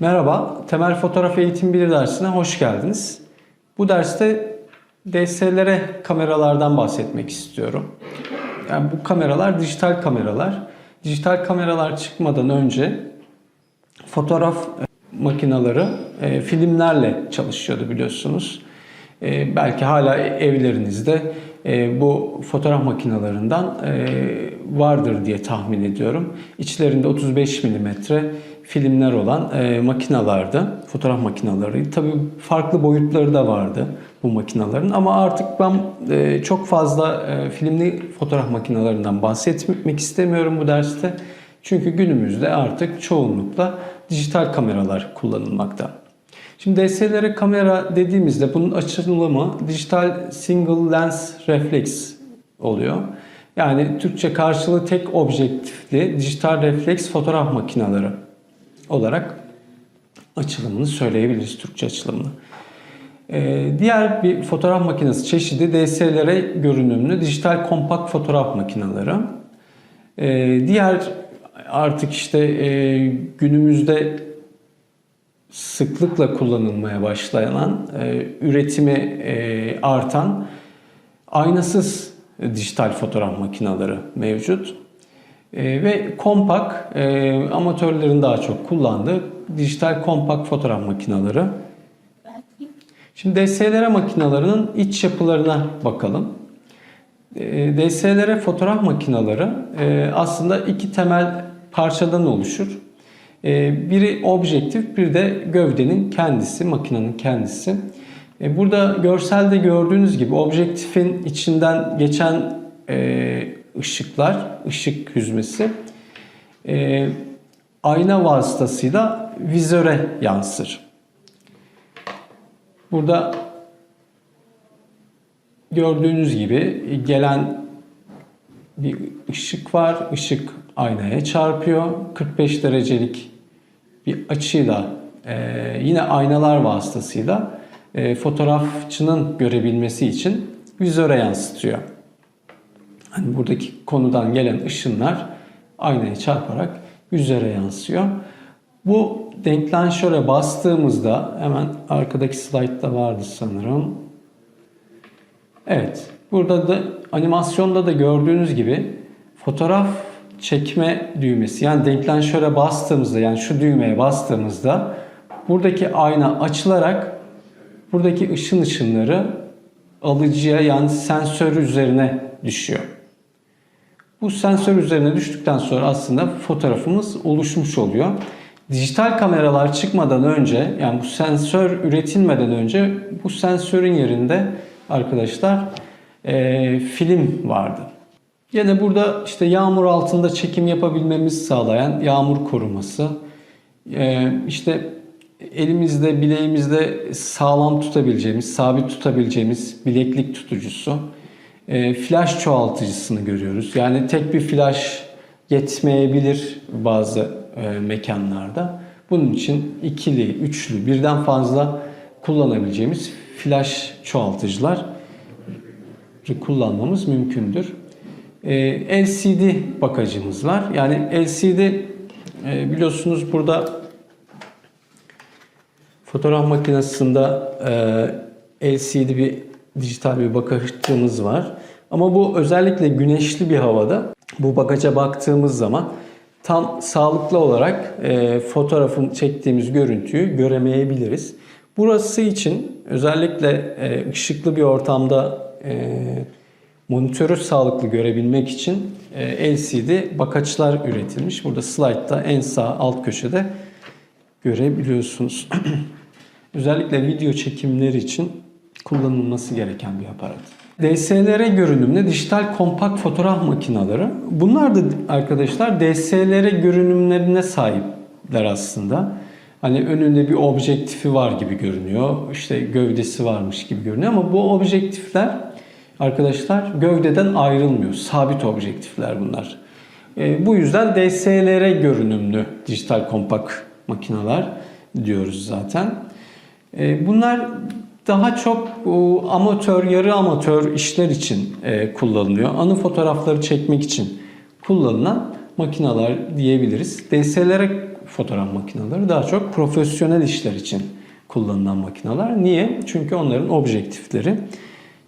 Merhaba, Temel Fotoğraf Eğitim 1 dersine hoş geldiniz. Bu derste DSLR kameralardan bahsetmek istiyorum. Yani bu kameralar dijital kameralar. Dijital kameralar çıkmadan önce fotoğraf e, makineleri filmlerle çalışıyordu biliyorsunuz. E, belki hala evlerinizde e, bu fotoğraf makinelerinden e, vardır diye tahmin ediyorum. İçlerinde 35 milimetre filmler olan e, makinalardı, fotoğraf makineleri. Tabii farklı boyutları da vardı bu makinelerin ama artık ben e, çok fazla e, filmli fotoğraf makinelerinden bahsetmek istemiyorum bu derste. Çünkü günümüzde artık çoğunlukla dijital kameralar kullanılmakta. Şimdi DSLR kamera dediğimizde bunun açılımı dijital single lens reflex oluyor. Yani Türkçe karşılığı tek objektifli dijital refleks fotoğraf makineleri olarak açılımını söyleyebiliriz Türkçe açılımını. Ee, diğer bir fotoğraf makinesi çeşidi DSLR görünümlü dijital kompakt fotoğraf makineleri. Ee, diğer artık işte e, günümüzde sıklıkla kullanılmaya başlayan, e, üretimi e, artan aynasız dijital fotoğraf makineleri mevcut. E, ve kompak, e, amatörlerin daha çok kullandığı dijital kompak fotoğraf makineleri. Şimdi DSLR makinelerinin iç yapılarına bakalım. E, DSLR fotoğraf makineleri aslında iki temel parçadan oluşur. E, biri objektif, bir de gövdenin kendisi, makinenin kendisi. Burada görselde gördüğünüz gibi objektifin içinden geçen e, ışıklar, ışık hüzmesi e, ayna vasıtasıyla vizöre yansır. Burada gördüğünüz gibi gelen bir ışık var. Işık aynaya çarpıyor. 45 derecelik bir açıyla e, yine aynalar vasıtasıyla e, fotoğrafçının görebilmesi için vizöre yansıtıyor. Hani buradaki konudan gelen ışınlar aynaya çarparak vizöre yansıyor. Bu denklanşöre bastığımızda hemen arkadaki slaytta vardı sanırım. Evet. Burada da animasyonda da gördüğünüz gibi fotoğraf çekme düğmesi yani denklanşöre bastığımızda yani şu düğmeye bastığımızda buradaki ayna açılarak buradaki ışın ışınları alıcıya yani sensör üzerine düşüyor. Bu sensör üzerine düştükten sonra aslında fotoğrafımız oluşmuş oluyor. Dijital kameralar çıkmadan önce yani bu sensör üretilmeden önce bu sensörün yerinde arkadaşlar e, film vardı. Yine burada işte yağmur altında çekim yapabilmemizi sağlayan yağmur koruması, e, işte elimizde bileğimizde sağlam tutabileceğimiz, sabit tutabileceğimiz bileklik tutucusu, e, flash çoğaltıcısını görüyoruz. Yani tek bir flash yetmeyebilir bazı e, mekanlarda. Bunun için ikili, üçlü, birden fazla kullanabileceğimiz flash çoğaltıcılar kullanmamız mümkündür. E, LCD bakacımız var. Yani LCD e, biliyorsunuz burada fotoğraf makinesinde e, LCD bir dijital bir bakacımız var. Ama bu özellikle güneşli bir havada bu bakaca baktığımız zaman tam sağlıklı olarak e, fotoğrafın çektiğimiz görüntüyü göremeyebiliriz. Burası için özellikle e, ışıklı bir ortamda e, monitörü sağlıklı görebilmek için e, LCD bakaçlar üretilmiş. Burada slide'da en sağ alt köşede görebiliyorsunuz. özellikle video çekimleri için kullanılması gereken bir aparat. DSLR görünümlü dijital kompakt fotoğraf makineleri. Bunlar da arkadaşlar DSLR görünümlerine sahipler aslında. Hani önünde bir objektifi var gibi görünüyor. İşte gövdesi varmış gibi görünüyor ama bu objektifler arkadaşlar gövdeden ayrılmıyor. Sabit objektifler bunlar. E, bu yüzden DSLR görünümlü dijital kompakt makineler diyoruz zaten. E, bunlar daha çok o, amatör, yarı amatör işler için e, kullanılıyor. Anı fotoğrafları çekmek için kullanılan makineler diyebiliriz. DSLR fotoğraf makineleri daha çok profesyonel işler için kullanılan makineler. Niye? Çünkü onların objektifleri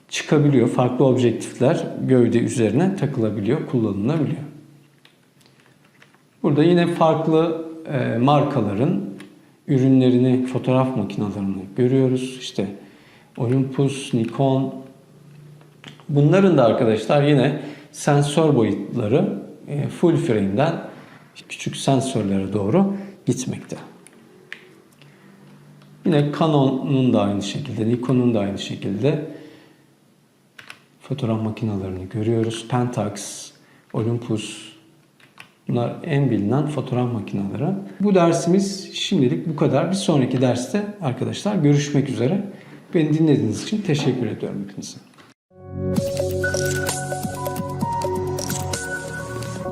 çıkabiliyor. Farklı objektifler gövde üzerine takılabiliyor, kullanılabiliyor. Burada yine farklı e, markaların ürünlerini, fotoğraf makinelerini görüyoruz. İşte Olympus, Nikon. Bunların da arkadaşlar yine sensör boyutları e, full frame'den küçük sensörlere doğru gitmekte. Yine Canon'un da aynı şekilde, Nikon'un da aynı şekilde fotoğraf makinelerini görüyoruz. Pentax, Olympus, Bunlar en bilinen fotoğraf makineleri. Bu dersimiz şimdilik bu kadar. Bir sonraki derste arkadaşlar görüşmek üzere. Beni dinlediğiniz için teşekkür ediyorum hepinize.